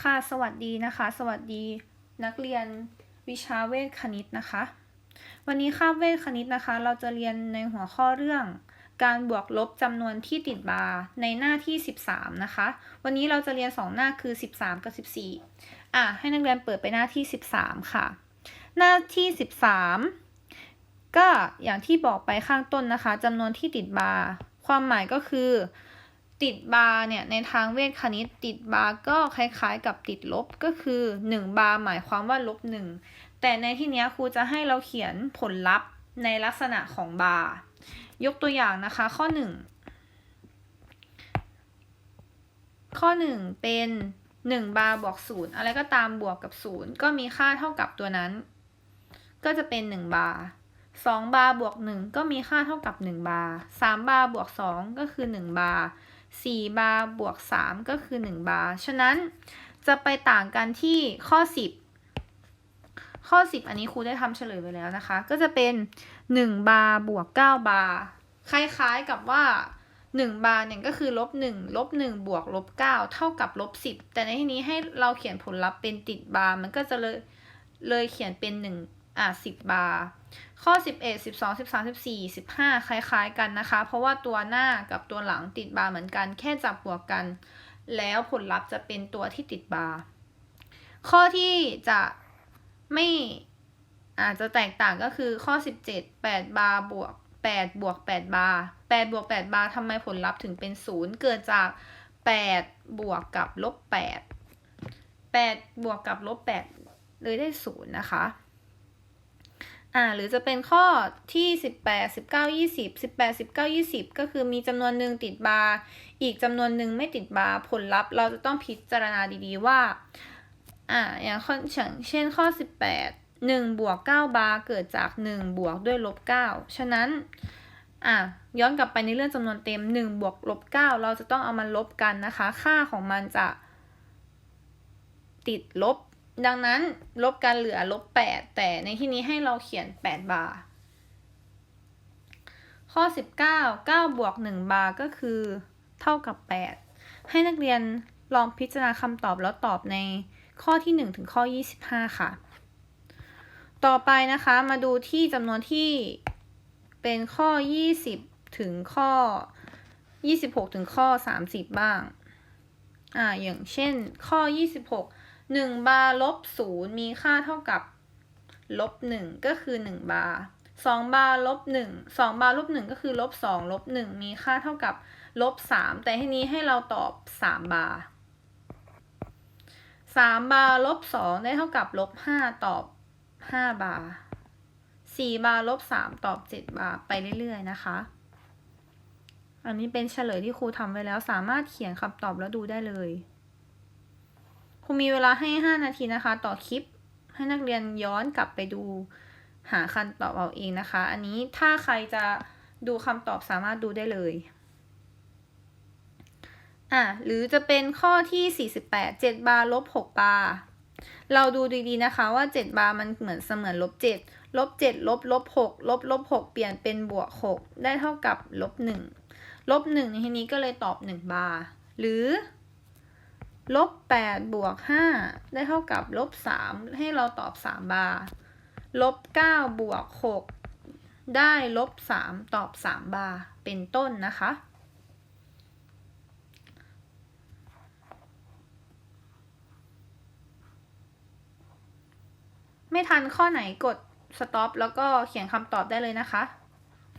ค่ะสวัสดีนะคะ สวัสดีนักเรียนวิชาเวทคณิตนะคะ วันนี้คาบเวทคณิตนะคะ เราจะเรียนในหัวข้อเรื่อง การบวกลบจำนวนที่ติดบาร์ในหน้าที่ 13 นะคะ วันนี้เราจะเรียน 2 หน้าคือ 13 กับ 14 อะให้นักเรียนเปิดไปหน้าที่ 13 ค่ะ หน้าที่ 13 ก็อย่างที่บอกไปข้างต้นนะคะจำนวนที่ติดบาร์ความหมายก็คือ ติดบาร์เนี่ยในทางเวทคณิตติดบาร์ก็คล้ายๆกับติดลบก็คือ 1 บาร์หมายความว่าลบ1แต่ในที่นี้ครูจะให้เราเขียนผลลัพธ์ในลักษณะของบาร์ยกตัวอย่างนะคะข้อ 1 ข้อ 1 เป็น 1 บาร์บวก0อะไรก็ตามบวกกับ 0 ก็มีค่าเท่ากับตัวนั้น ก็จะเป็น 1 บาร์2บาร์บวก1ก็มีค่าเท่ากับ1บาร์3บาร์บวก2ก็คือ1บาร์ 4 บาร์บวก 3 ก็คือ 1 บาร์ ฉะนั้นจะไปต่างกันที่ข้อ 10 ข้อ 10 อันนี้ครูได้ทำเฉลยไปแล้วนะคะ ก็จะเป็น 1 บาร์บวก 9 บาร์ คล้ายๆกับว่า 1 บาร์เนี่ยก็คือลบ1ลบ1บวกลบ9เท่ากับลบ10 แต่ในที่นี้ให้เราเขียนผลลัพธ์เป็นติดบาร์ มันก็จะเลยเลยเขียนเป็น 1 อะ10บาร์ข้อ 11 12 13 14 15 คล้าย ๆ กันนะคะ เพราะว่าตัวหน้ากับตัวหลังติดบาร์เหมือนกัน แค่จับบวกกัน แล้วผลลัพธ์จะเป็นตัวที่ติดบาร์ข้อที่จะไม่อาจจะแตกต่างก็คือข้อ 17 8 บาร์บวก8บวก8บาร์8บวก8บาร์ทำไมผลลัพธ์ถึงเป็น 0 เกิดจาก 8 บวกกับลบ8 8บวกกับลบ8เลยได้ 0 นะคะ อ่าหรือจะเป็นข้อที่ 18 19 20 18 19 20 ก็คือมีจำนวนหนึ่งติดบาร์อีกจำนวนหนึ่งไม่ติดบาร์ผลลัพธ์เราจะต้องพิจารณาดีๆว่าอ่าอย่างข้อเช่นข้อ 18 1บวก9บาร์เกิดจาก 1 บวกด้วยลบ9ฉะนั้นอะย้อนกลับไปในเรื่องจำนวนเต็ม 1 บวกลบ9เราจะต้องเอามันลบกันนะคะ ค่าของมันจะติดลบ ดังนั้นลบกันเหลือลบ8แต่ในที่นี้ให้เราเขียน 8 บาร์ ข้อ 19 9บวก1บาร์ก็คือ เท่ากับ 8 ให้นักเรียนลองพิจารณาคำตอบแล้วตอบในข้อที่ 1 ถึงข้อ 25 ค่ะ ต่อไปนะคะมาดูที่จำนวนที่เป็นข้อ 20 ถึงข้อ 26 ถึงข้อ 30 บ้าง อ่า อย่างเช่นข้อ 26 1 บาร์ลบ0มีค่าเท่ากับลบ1ก็คือ 1 บาร์2บาร์ลบ1 2บาร์ลบ1ก็คือลบ2ลบ1มีค่าเท่ากับลบ3แต่ทีนี้ให้เราตอบ 3 บาร์3บาร์ลบ2ได้เท่ากับลบ5ตอบ 5 บาร์4บาร์ลบ3ตอบ 7 บาร์ไปเรื่อยๆนะคะ อันนี้เป็นเฉลยที่ครูทำไว้แล้วสามารถเขียนคำตอบแล้วดูได้เลย ครูมีเวลาให้ 5 นาทีนะคะ ต่อคลิป ให้นักเรียนย้อนกลับไปดูหาคำตอบเอาเองนะคะ อันนี้ถ้าใครจะดูคำตอบสามารถดูได้เลยอะหรือจะเป็นข้อที่ 48 7 บาร์ลบ6บาร์เราดูดีๆนะคะว่า 7 บาร์มันเหมือนเสมือนลบ7ลบ7ลบลบ6ลบลบ6เปลี่ยนเป็นบวก 6 ได้เท่ากับลบ1ลบ1ในที่นี้ก็เลยตอบ 1 บาร์หรือ ลบ8บวก5ได้เท่ากับลบ3ให้เราตอบ 3 บาร์ลบ9บวก6ได้ลบ3ตอบ 3 บาร์เป็นต้นนะคะ ไม่ทันข้อไหนกด stop แล้วก็เขียนคำตอบได้เลยนะคะ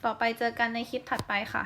ต่อไปเจอกันในคลิปถัดไปค่ะ